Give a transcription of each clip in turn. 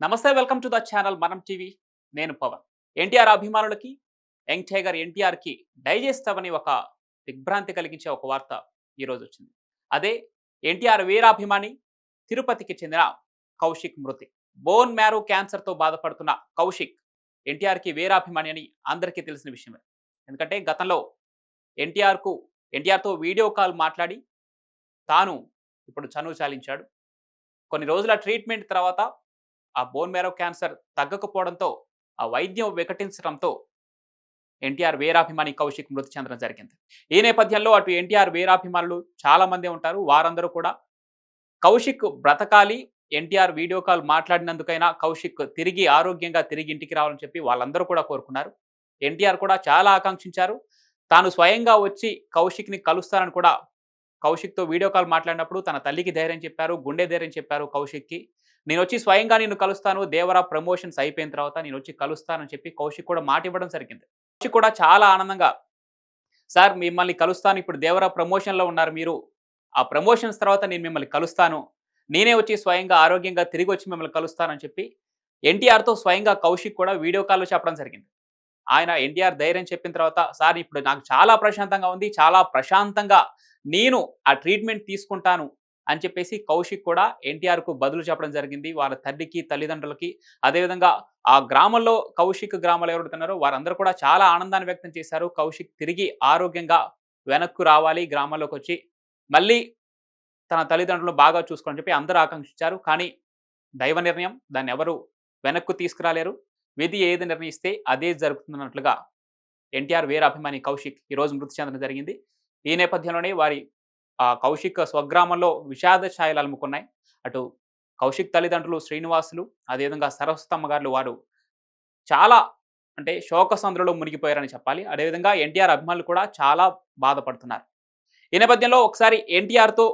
నమస్తే welcome to the channel Manam TV. నేను పవన్. ఎన్టీఆర్ అభిమానులకి యంగ్ టైగర్ ఎన్టీఆర్కి డైజెస్ట్ అవని ఒక దిగ్భ్రాంతి కలిగించే ఒక వార్త ఈరోజు వచ్చింది. అదే ఎన్టీఆర్ వీరాభిమాని తిరుపతికి చెందిన కౌశిక్ మృతి. బోన్ మ్యారో క్యాన్సర్తో బాధపడుతున్న కౌశిక్ ఎన్టీఆర్కి వీరాభిమాని అని అందరికీ తెలిసిన విషయమే ఎందుకంటే గతంలో ఎన్టీఆర్కు ఎన్టీఆర్తో వీడియో కాల్ మాట్లాడి తాను ఇప్పుడు చనువు చాలించాడు. కొన్ని రోజుల ట్రీట్మెంట్ తర్వాత ఆ బోన్ మేరో క్యాన్సర్ తగ్గకపోవడంతో ఆ వైద్యం వికటించడంతో ఎన్టీఆర్ వీరాభిమాని కౌశిక్ మృతి చెందడం జరిగింది. ఈ నేపథ్యంలో అటు ఎన్టీఆర్ వీరాభిమానులు చాలా మంది ఉంటారు. వారందరూ కూడా కౌశిక్ బ్రతకాలి ఎన్టీఆర్ వీడియో కాల్ మాట్లాడినందుకైనా కౌశిక్ తిరిగి ఆరోగ్యంగా తిరిగి ఇంటికి రావాలని చెప్పి వాళ్ళందరూ కూడా కోరుకున్నారు. ఎన్టీఆర్ కూడా చాలా ఆకాంక్షించారు. తాను స్వయంగా వచ్చి కౌశిక్ని కలుస్తానని కూడా కౌశిక్తో వీడియో కాల్ మాట్లాడినప్పుడు తన తల్లికి ధైర్యం చెప్పారు గుండె ధైర్యం చెప్పారు కౌశిక్కి. నేను వచ్చి స్వయంగా నేను కలుస్తాను దేవరా ప్రమోషన్స్ అయిపోయిన తర్వాత నేను వచ్చి కలుస్తానని చెప్పి కౌశిక్ కూడా మాట ఇవ్వడం జరిగింది. కౌశిక్ కూడా చాలా ఆనందంగా సార్ మిమ్మల్ని కలుస్తాను ఇప్పుడు దేవరా ప్రమోషన్లో ఉన్నారు మీరు. ఆ ప్రమోషన్స్ తర్వాత నేను మిమ్మల్ని కలుస్తాను. నేనే వచ్చి స్వయంగా ఆరోగ్యంగా తిరిగి వచ్చి మిమ్మల్ని కలుస్తానని చెప్పి ఎన్టీఆర్తో స్వయంగా కౌశిక్ కూడా వీడియో కాల్లో చెప్పడం జరిగింది. ఆయన ఎన్టీఆర్ ధైర్యం చెప్పిన తర్వాత సార్ ఇప్పుడు నాకు చాలా ప్రశాంతంగా ఉంది చాలా ప్రశాంతంగా నేను ఆ ట్రీట్మెంట్ తీసుకుంటాను. అని చెప్పేసి కౌశిక్ కూడా ఎన్టీఆర్కు బదులు చెప్పడం జరిగింది. వాళ్ళ తండ్రికి తల్లిదండ్రులకి. అదేవిధంగా ఆ గ్రామంలో కౌశిక్ గ్రామాలు ఎవరుతున్నారో వారందరూ కూడా చాలా ఆనందాన్ని వ్యక్తం చేశారు. కౌశిక్ తిరిగి ఆరోగ్యంగా వెనక్కు రావాలి గ్రామంలోకి వచ్చి. మళ్ళీ తన తల్లిదండ్రులను బాగా చూసుకోని చెప్పి అందరూ ఆకాంక్షించారు. కానీ దైవ నిర్ణయం దాన్ని ఎవరు వెనక్కు తీసుకురాలేరు. విధి ఏది నిర్ణయిస్తే అదే జరుగుతున్నట్లుగా ఎన్టీఆర్ వీరాభిమాని కౌశిక్ ఈరోజు మృతి చెందడం జరిగింది. ఈ నేపథ్యంలోనే వారి కౌశిక్ స్వగ్రామంలో విషాద ఛాయలు అలుముకున్నాయి. అటు కౌశిక్ తల్లిదండ్రులు శ్రీనివాసులు అదేవిధంగా సరస్వతమ్మ గారు వారు చాలా అంటే శోకసంద్రలో మునిగిపోయారని చెప్పాలి. అదేవిధంగా ఎన్టీఆర్ అభిమానులు కూడా చాలా బాధపడుతున్నారు. ఈ నేపథ్యంలో ఒకసారి ఎన్టీఆర్తో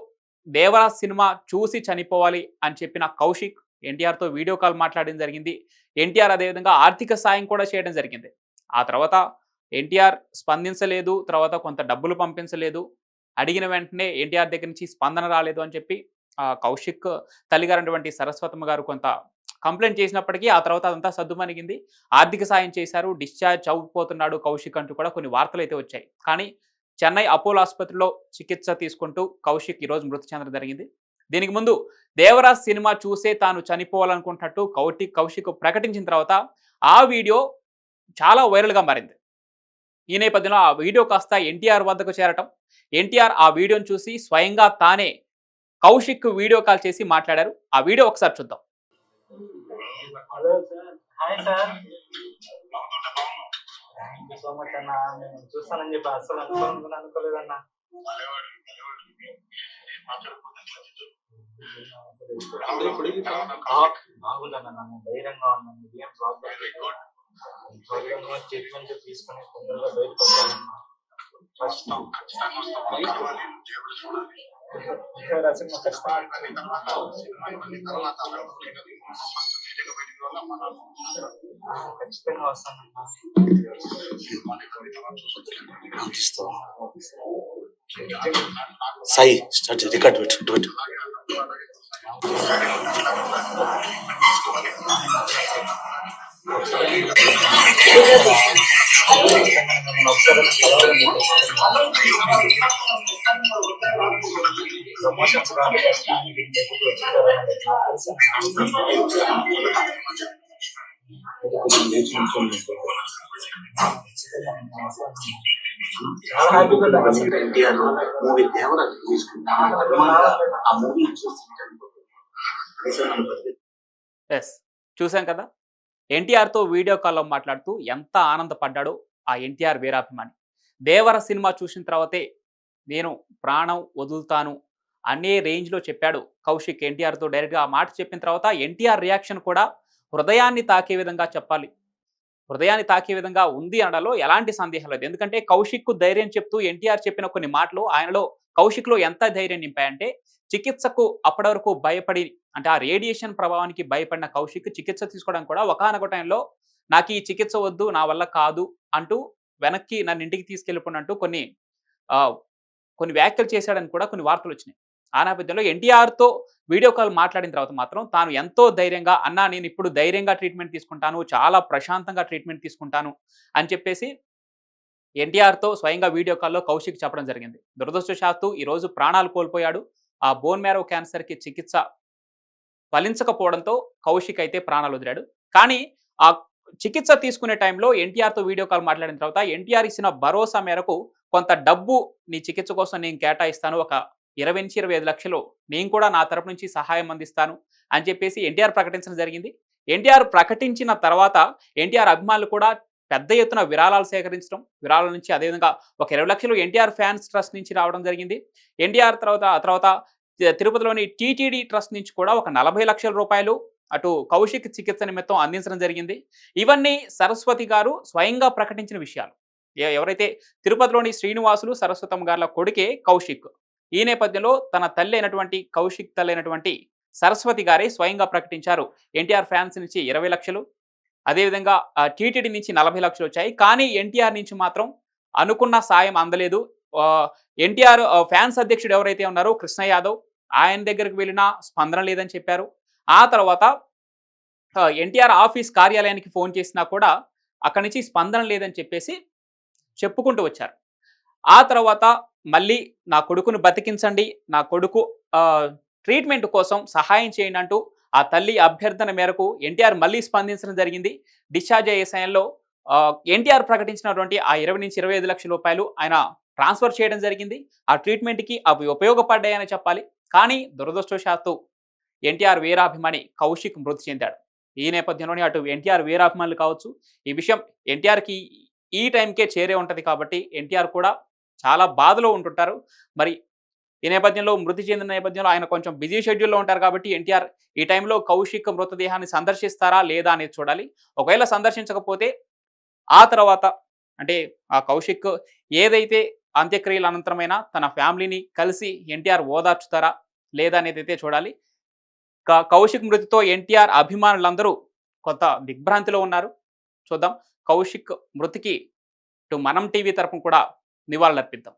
దేవరా సినిమా చూసి చనిపోవాలి అని చెప్పిన కౌశిక్ ఎన్టీఆర్తో వీడియో కాల్ మాట్లాడడం జరిగింది. ఎన్టీఆర్ అదేవిధంగా ఆర్థిక సాయం కూడా చేయడం జరిగింది. ఆ తర్వాత ఎన్టీఆర్ స్పందించలేదు తర్వాత కొంత డబ్బులు పంపించలేదు. అడిగిన వెంటనే ఎన్టీఆర్ దగ్గర నుంచి స్పందన రాలేదు అని చెప్పి కౌశిక్ తల్లిగారైనటువంటి సరస్వతమ్మ గారు కొంత కంప్లైంట్ చేసినప్పటికీ ఆ తర్వాత అదంతా సద్దుమణిగింది. ఆర్థిక సాయం చేశారు డిశ్చార్జ్ అవుపోతున్నాడు కౌశిక్ అంటూ కూడా కొన్ని వార్తలు అయితే వచ్చాయి. కానీ చెన్నై అపోలో ఆసుపత్రిలో చికిత్స తీసుకుంటూ కౌశిక్ ఈరోజు మృతి చెందడం జరిగింది. దీనికి ముందు దేవరాజ్ సినిమా చూసే తాను చనిపోవాలనుకుంటున్నట్టు కౌటి కౌశిక్ ప్రకటించిన తర్వాత ఆ వీడియో చాలా వైరల్గా మారింది. ఈ నేపథ్యంలో ఆ వీడియో కాస్త ఎన్టీఆర్ వద్దకు చేరటం ఎన్టీఆర్ ఆ వీడియోని చూసి స్వయంగా తానే కౌశిక్ వీడియో కాల్ చేసి మాట్లాడారు. ఆ వీడియో ఒకసారి చూద్దాం. Hello sir. Hi sir. Thank you so much అన్న. నేను చూస్తానని చెప్పి అసలు అనుకోనుకున్నా అనుకోలేదన్న. బాగుందన్న నన్ను ధైర్యంగా ఉన్నాను. ఏం ప్రాబ్లం త్వరగా ట్రీట్మెంట్ తీసుకుని తొందరగా బయటకు వస్తానన్నా కష్టం రసం ఖచ్చితంగా వస్తానన్నా సాయి స్టార్ట్ రికార్డ్ పెట్టు. పెట్టు ప్రమోషన్స్ ఎన్టీఆర్ మూవీ దేవరాజ్ తీసుకుంటాను ఆ మూవీ చూసి ఎస్ చూసాం కదా? ఎన్టీఆర్తో వీడియో కాల్లో మాట్లాడుతూ ఎంత ఆనందపడ్డాడో ఆ ఎన్టీఆర్ వీరాభిమాని. దేవర సినిమా చూసిన తర్వాతే నేను ప్రాణం వదులుతాను అనే రేంజ్లో చెప్పాడు కౌశిక్ ఎన్టీఆర్తో డైరెక్ట్గా. ఆ మాట చెప్పిన తర్వాత ఎన్టీఆర్ రియాక్షన్ కూడా హృదయాన్ని తాకే విధంగా చెప్పాలి. హృదయాన్ని తాకే విధంగా ఉంది అనడంలో ఎలాంటి సందేహం లేదు. ఎందుకంటే కౌశిక్కు ధైర్యం చెప్తూ ఎన్టీఆర్ చెప్పిన కొన్ని మాటలు ఆయనలో కౌశిక్లో ఎంత ధైర్యం నింపాయంటే చికిత్సకు అప్పటి వరకు భయపడి అంటే ఆ రేడియేషన్ ప్రభావానికి భయపడిన కౌశిక్ చికిత్స తీసుకోవడం కూడా ఒకనొక టైంలో నాకు ఈ చికిత్స వద్దు నా వల్ల కాదు అంటూ వెనక్కి నన్ను ఇంటికి తీసుకెళ్ళిపోయినట్టు కొన్ని ఆ, కొన్ని వ్యాఖ్యలు చేశాడని కూడా కొన్ని వార్తలు వచ్చినాయి. ఆ నేపథ్యంలో ఎన్టీఆర్తో వీడియో కాల్ మాట్లాడిన తర్వాత మాత్రం తాను ఎంతో ధైర్యంగా అన్నా నేను ఇప్పుడు ధైర్యంగా ట్రీట్మెంట్ తీసుకుంటాను చాలా ప్రశాంతంగా ట్రీట్మెంట్ తీసుకుంటాను అని చెప్పేసి ఎన్టీఆర్తో స్వయంగా వీడియో కాల్లో కౌశిక్ చెప్పడం జరిగింది. దురదృష్టశాత్తు ఈరోజు ప్రాణాలు కోల్పోయాడు. ఆ బోన్ మ్యారో క్యాన్సర్కి చికిత్స ఫలించకపోవడంతో కౌశిక్ అయితే ప్రాణాలు వదిలాడు. కానీ ఆ చికిత్స తీసుకునే టైంలో ఎన్టీఆర్తో వీడియో కాల్ మాట్లాడిన తర్వాత ఎన్టీఆర్ ఇచ్చిన భరోసా మేరకు కొంత డబ్బు నీ చికిత్స కోసం నేను కేటాయిస్తాను ఒక ఇరవై నుంచి ఇరవై ఐదు లక్షలు నేను కూడా నా తరపు నుంచి సహాయం అందిస్తాను అని చెప్పేసి ఎన్టీఆర్ ప్రకటించడం జరిగింది. ఎన్టీఆర్ ప్రకటించిన తర్వాత ఎన్టీఆర్ అభిమానులు కూడా పెద్ద ఎత్తున విరాళాలు సేకరించడం విరాళాల నుంచి అదేవిధంగా ఒక ఇరవై లక్షలు ఎన్టీఆర్ ఫ్యాన్స్ ట్రస్ట్ నుంచి రావడం జరిగింది. ఎన్టీఆర్ తర్వాత ఆ తర్వాత తిరుపతిలోని టీటీడీ ట్రస్ట్ నుంచి కూడా ఒక నలభై లక్షల రూపాయలు అటు కౌశిక్ చికిత్స నిమిత్తం అందించడం జరిగింది. ఇవన్నీ సరస్వతి గారు స్వయంగా ప్రకటించిన విషయాలు. ఎవరైతే తిరుపతిలోని శ్రీనివాసులు సరస్వతమ్మ గారుల కొడుకే కౌశిక్ ఈ నేపథ్యంలో తన తల్లి అయినటువంటి కౌశిక్ తల్లి అయినటువంటి సరస్వతి గారే స్వయంగా ప్రకటించారు. ఎన్టీఆర్ ఫ్యాన్స్ నుంచి ఇరవై లక్షలు అదేవిధంగా టీటీడీ నుంచి నలభై లక్షలు వచ్చాయి. కానీ ఎన్టీఆర్ నుంచి మాత్రం అనుకున్న సాయం అందలేదు. ఎన్టీఆర్ ఫ్యాన్స్ అధ్యక్షుడు ఎవరైతే ఉన్నారో కృష్ణ యాదవ్ ఆయన దగ్గరికి వెళ్ళినా స్పందన లేదని చెప్పారు. ఆ తర్వాత ఎన్టీఆర్ ఆఫీస్ కార్యాలయానికి ఫోన్ చేసినా కూడా అక్కడి నుంచి స్పందన లేదని చెప్పేసి చెప్పుకుంటూ వచ్చారు. ఆ తర్వాత మళ్ళీ నా కొడుకును బతికించండి నా కొడుకు ట్రీట్మెంట్ కోసం సహాయం చేయండి అంటూ ఆ తల్లి అభ్యర్థన మేరకు ఎన్టీఆర్ మళ్ళీ స్పందించడం జరిగింది. డిశ్చార్జ్ అయ్యే సమయంలో ఎన్టీఆర్ ప్రకటించినటువంటి ఆ ఇరవై నుంచి ఇరవై ఐదు లక్షల రూపాయలు ఆయన ట్రాన్స్ఫర్ చేయడం జరిగింది. ఆ ట్రీట్మెంట్కి అవి ఉపయోగపడ్డాయని చెప్పాలి. కానీ దురదృష్టవశాత్తు ఎన్టీఆర్ వీరాభిమాని కౌశిక్ మృతి చెందాడు. ఈ నేపథ్యంలోనే అటు ఎన్టీఆర్ వీరాభిమానులు కావచ్చు ఈ విషయం ఎన్టీఆర్కి ఈ టైంకే చేరే ఉంటుంది కాబట్టి ఎన్టీఆర్ కూడా చాలా బాధలో ఉంటుంటారు. మరి ఈ నేపథ్యంలో మృతి చెందిన నేపథ్యంలో ఆయన కొంచెం బిజీ షెడ్యూల్లో ఉంటారు కాబట్టి ఎన్టీఆర్ ఈ టైంలో కౌశిక్ మృతదేహాన్ని సందర్శిస్తారా లేదా అనేది చూడాలి. ఒకవేళ సందర్శించకపోతే ఆ తర్వాత అంటే ఆ కౌశిక్ ఏదైతే అంత్యక్రియల అనంతరమైన తన ఫ్యామిలీని కలిసి ఎన్టీఆర్ ఓదార్చుతారా లేదా అనేది అయితే చూడాలి. క- కౌశిక్ మృతితో ఎన్టీఆర్ అభిమానులందరూ కొంత దిగ్భ్రాంతిలో ఉన్నారు. చూద్దాం. కౌశిక్ మృతికి ఇటు మనం టీవీ తరపున కూడా నివాళులర్పిద్దాం.